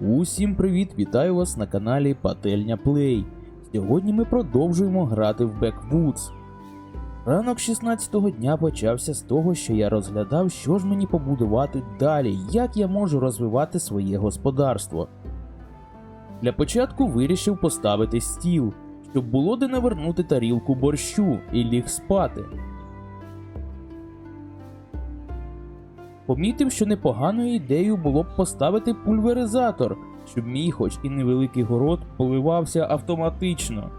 Усім привіт! Вітаю вас на каналі Пательня Плей. Сьогодні ми продовжуємо грати в Backwoods. Ранок 16-го дня почався з того, що я розглядав, що ж мені побудувати далі, як я можу розвивати своє господарство. Для початку вирішив поставити стіл, щоб було де навернути тарілку борщу і ліг спати. Помітив, що непоганою ідеєю було б поставити пульверизатор, щоб мій, хоч і невеликий город, поливався автоматично.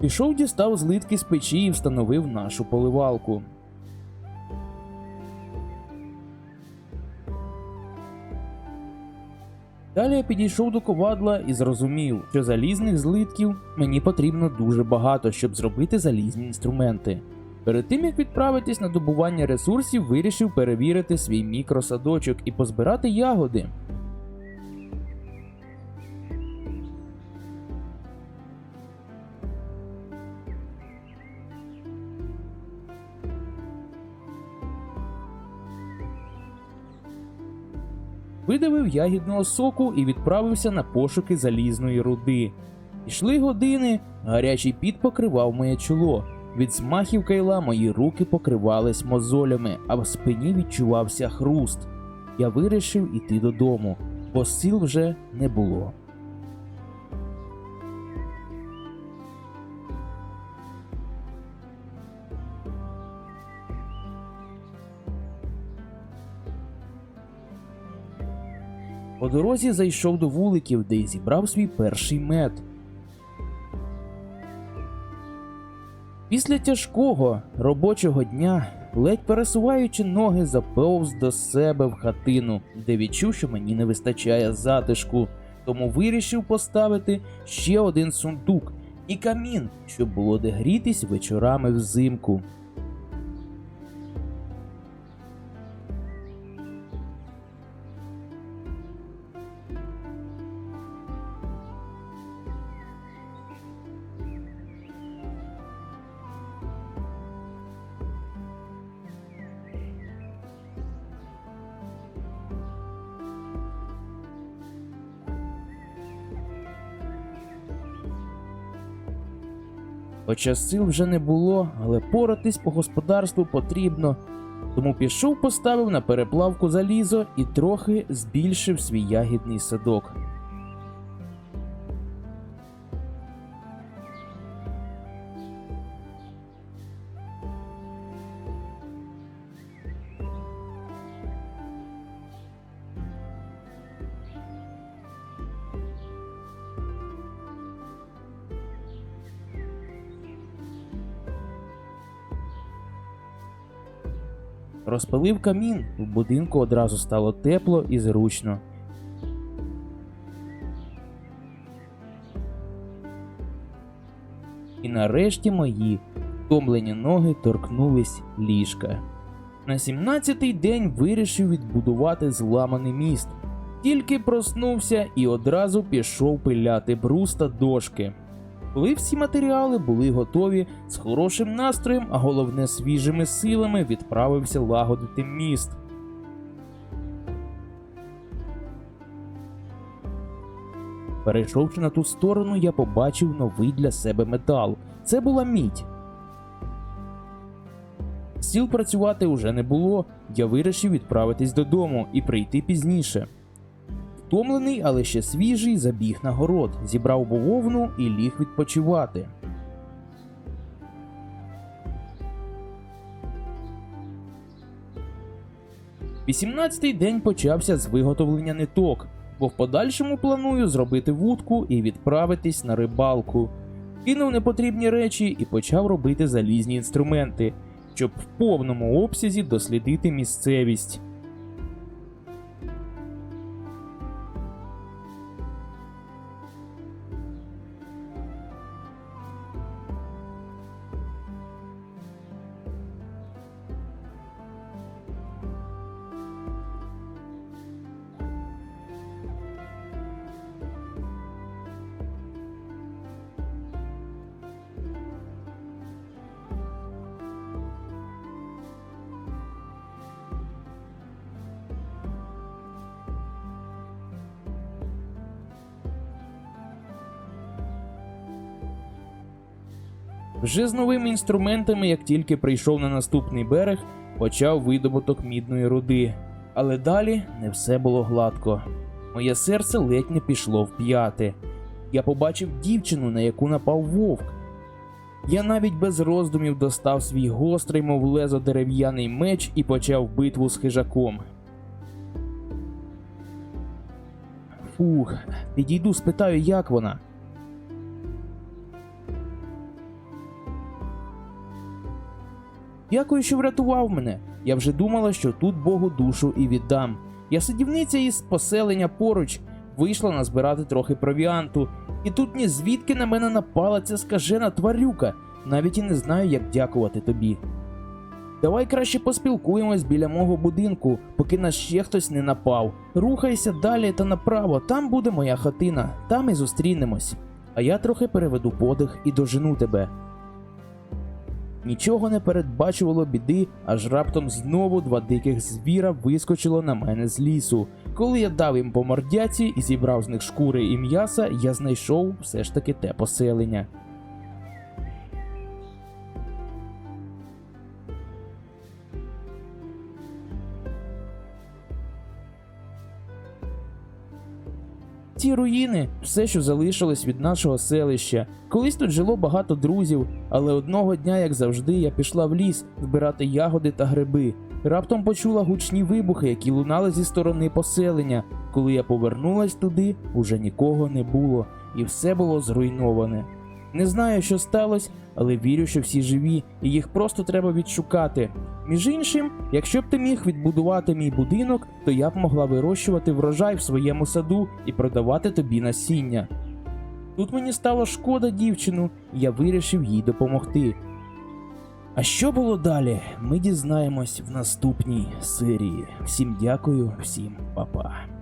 Пішов дістав злитки з печі і встановив нашу поливалку. Далі я підійшов до ковадла і зрозумів, що залізних злитків мені потрібно дуже багато, щоб зробити залізні інструменти. Перед тим як відправитись на добування ресурсів, вирішив перевірити свій мікросадочок і позбирати ягоди. Видавив ягідного соку і відправився на пошуки залізної руди. Ішли години, гарячий піт покривав моє чоло. Від змахів кайла мої руки покривались мозолями, а в спині відчувався хруст. Я вирішив іти додому, бо сил вже не було. По дорозі зайшов до вуликів, де й зібрав свій перший мед. Після тяжкого робочого дня, ледь пересуваючи ноги, заповз до себе в хатину, де відчув, що мені не вистачає затишку, тому вирішив поставити ще один сундук і камін, щоб було де грітись вечорами взимку. Хоча сил вже не було, але поратись по господарству потрібно. Тому пішов, поставив на переплавку залізо і трохи збільшив свій ягідний садок. Розпалив камін, в будинку одразу стало тепло і зручно. І нарешті мої втомлені ноги торкнулись ліжка. На 17-й день вирішив відбудувати зламаний міст. Тільки проснувся і одразу пішов пиляти брус та дошки. Коли всі матеріали були готові, з хорошим настроєм, а головне свіжими силами, відправився лагодити міст. Перейшовши на ту сторону, я побачив новий для себе метал. Це була мідь. Сіл працювати уже не було. Я вирішив відправитись додому і прийти пізніше. Втомлений, але ще свіжий, забіг на город, зібрав бововну і ліг відпочивати. Вісімнадцятий день почався з виготовлення ниток, бо в подальшому планую зробити вудку і відправитись на рибалку. Кинув непотрібні речі і почав робити залізні інструменти, щоб в повному обсязі дослідити місцевість. Вже з новими інструментами, як тільки прийшов на наступний берег, почав видобуток мідної руди. Але далі не все було гладко. Моє серце ледь не пішло в п'яти. Я побачив дівчину, на яку напав вовк. Я навіть без роздумів достав свій гострий, мов лезо дерев'яний меч і почав битву з хижаком. Фух, підійду, спитаю, як вона. Дякую, що врятував мене. Я вже думала, що тут Богу душу і віддам. Я сидівниця із поселення поруч, вийшла назбирати трохи провіанту, і тут ні звідки на мене напала ця скажена тварюка, навіть і не знаю, як дякувати тобі. Давай краще поспілкуємось біля мого будинку, поки нас ще хтось не напав. Рухайся далі та направо, там буде моя хатина, там і зустрінемось. А я трохи переведу подих і дожену тебе. Нічого не передбачувало біди, аж раптом знову два диких звіра вискочило на мене з лісу. Коли я дав їм по мордяці і зібрав з них шкури і м'яса, я знайшов все ж таки те поселення. Ці руїни все, що залишилось від нашого селища. Колись тут жило багато друзів, але одного дня, як завжди, я пішла в ліс збирати ягоди та гриби. Раптом почула гучні вибухи, які лунали зі сторони поселення. Коли я повернулась туди, уже нікого не було, і все було зруйноване. Не знаю, що сталося, але вірю, що всі живі, і їх просто треба відшукати. Між іншим, якщо б ти міг відбудувати мій будинок, то я б могла вирощувати врожай в своєму саду і продавати тобі насіння. Тут мені стало шкода дівчину, і я вирішив їй допомогти. А що було далі? Ми дізнаємось в наступній серії. Всім дякую, всім па-па.